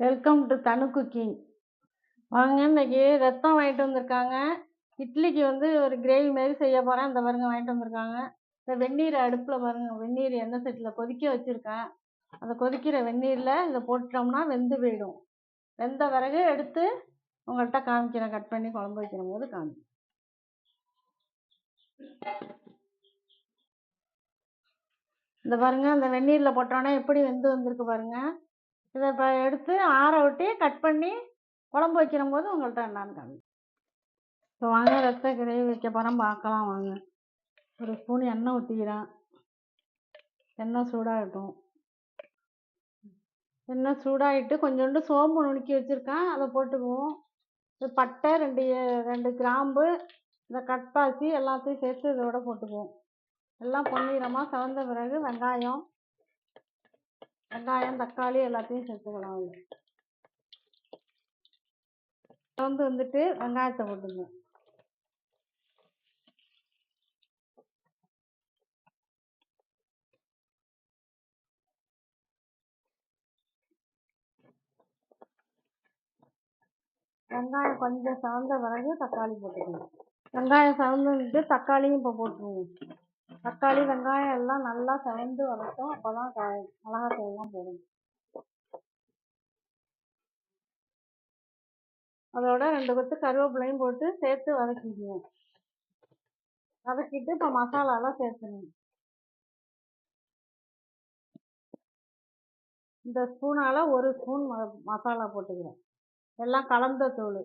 Welcome to Thanu cooking வாங்க இன்னைக்கு ரத்தம் வாங்கிட்டு வந்திருக்காங்க. இட்லிக்கு வந்து ஒரு கிரேவி மாதிரி செய்ய போகிறேன் இந்த பாருங்க வாங்கிட்டு வந்திருக்காங்க. இந்த வெந்நீர் அடுப்பில் பாருங்க வெந்நீர் எண்ணெய் செட்டில் கொதிக்க வச்சுருக்கேன். அந்த கொதிக்கிற வெந்நீரில் இதை போட்டுட்டோம்னா வெந்து போயிடும். வெந்த பிறகு எடுத்து உங்கள்கிட்ட காமிக்கிறேன். கட் பண்ணி குழம்பு வைக்கிற போது காமி இந்த பாருங்க அந்த வெந்நீரில் போட்டோன்னே எப்படி வெந்து வந்திருக்கு பாருங்கள் இதை இப்போ எடுத்து ஆற விட்டு கட் பண்ணி குழம்பு வைக்கிற போது உங்கள்கிட்ட என்னான்னு காமி இப்போ வாங்க ரத்த கிரேவி வைக்க போகிறோம் பார்க்கலாம் வாங்க. ஒரு ஸ்பூன் எண்ணெய் ஊற்றிக்கிறேன் எண்ணெய் சூடாகட்டும். எண்ணெய் சூடாகிட்டு கொஞ்சோண்டு சோம்பு நுணுக்கி வச்சுருக்கேன். அதை போட்டுக்குவோம். இது பட்டை ரெண்டு ஏ- ரெண்டு கிராம்பு இந்த கட்பாசி எல்லாத்தையும் சேர்த்து இதோட போட்டுக்குவோம். எல்லாம் பொன்னிறமாக செவந்த பிறகு வெங்காயம் வெங்காயம் தக்காளி எல்லாத்தையும் சேர்த்துக்கலாம் அதில் செவந்து வந்துட்டு வெங்காயத்தை போட்டுங்க. வெங்காயம் கொஞ்சம் செவந்த பிறகு தக்காளி போட்டுக்கணும் வெங்காயம் செவந்து தக்காளியும் இப்போ போட்டுருவோம். தக்காளி வெங்காயம் எல்லாம் நல்லா சேர்ந்து வரட்டும். அப்போ தான் மிளகாத்தூள்லாம் போடணும் அதோட ரெண்டு கொத்து கருவேப்பிலையும் போட்டு சேர்த்து வதக்கிக்குவோம். வதக்கிட்டு இப்போ மசாலாலாம் சேர்த்துணும் இந்த ஸ்பூனால் ஒரு ஸ்பூன் ம- மசாலா போட்டுக்கிறேன். எல்லாம் கலந்த தூள்.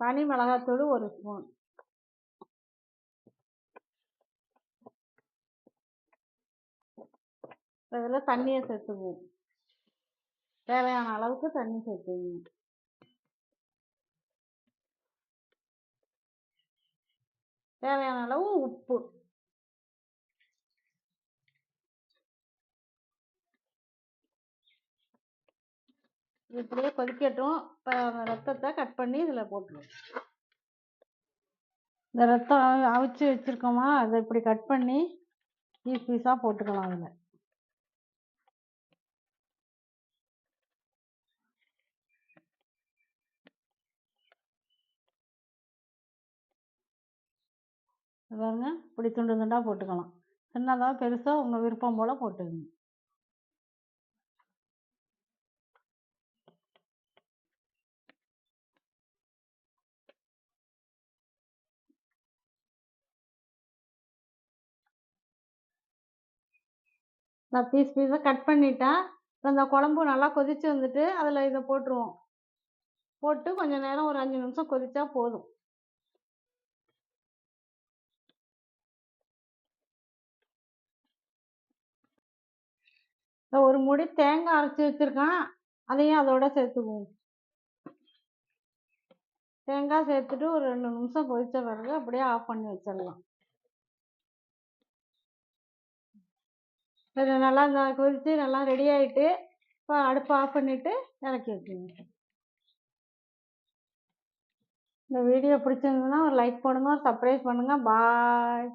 தனி மிளகாத்தூள் ஒரு ஸ்பூன். இதில் தண்ணியை சேர்த்துக்குவோம். தேவையான அளவுக்கு தண்ணி சேர்த்துக்குவோம். தேவையான அளவு உப்பு. இப்படியே கொதிக்கட்டும். இப்போ அந்த ரத்தத்தை கட் பண்ணி இதில் போட்டுருவோம். இந்த ரத்தம் அவிச்சு வச்சுருக்கோமா அதை இப்படி கட் பண்ணி பீஸ் பீஸாக போட்டுக்கலாம் அதில். பாருங்க இப்படி துண்டு துண்டாக போட்டுக்கலாம். சின்னதாக பெருசாக உங்கள் விருப்பம் போல் போட்டுக்கங்க. நான் பீஸ் பீஸாக கட் பண்ணிட்டேன். அந்த இந்த குழம்பு நல்லா கொதித்து வந்துட்டு அதில் இதை போட்டுருவோம். போட்டு கொஞ்சம் நேரம் ஒரு அஞ்சு நிமிஷம் கொதித்தா போதும். ஒரு முடி தேங்காய் அரைச்சி வச்சுருக்கேன் அதையும் அதோட சேர்த்துக்குவோம். தேங்காய் சேர்த்துட்டு ஒரு ரெண்டு நிமிஷம் கொதித்த பிறகு அப்படியே ஆஃப் பண்ணி வச்சிடலாம். சரி நல்லா இந்த கொதித்து நல்லா ரெடி ஆகிட்டு இப்போ அடுப்பை ஆஃப் பண்ணிவிட்டு இறக்கி வைக்கணும் இந்த வீடியோ பிடிச்சிருந்ததுன்னா ஒரு லைக் பண்ணுங்கள் ஒரு பண்ணுங்கள் பாய்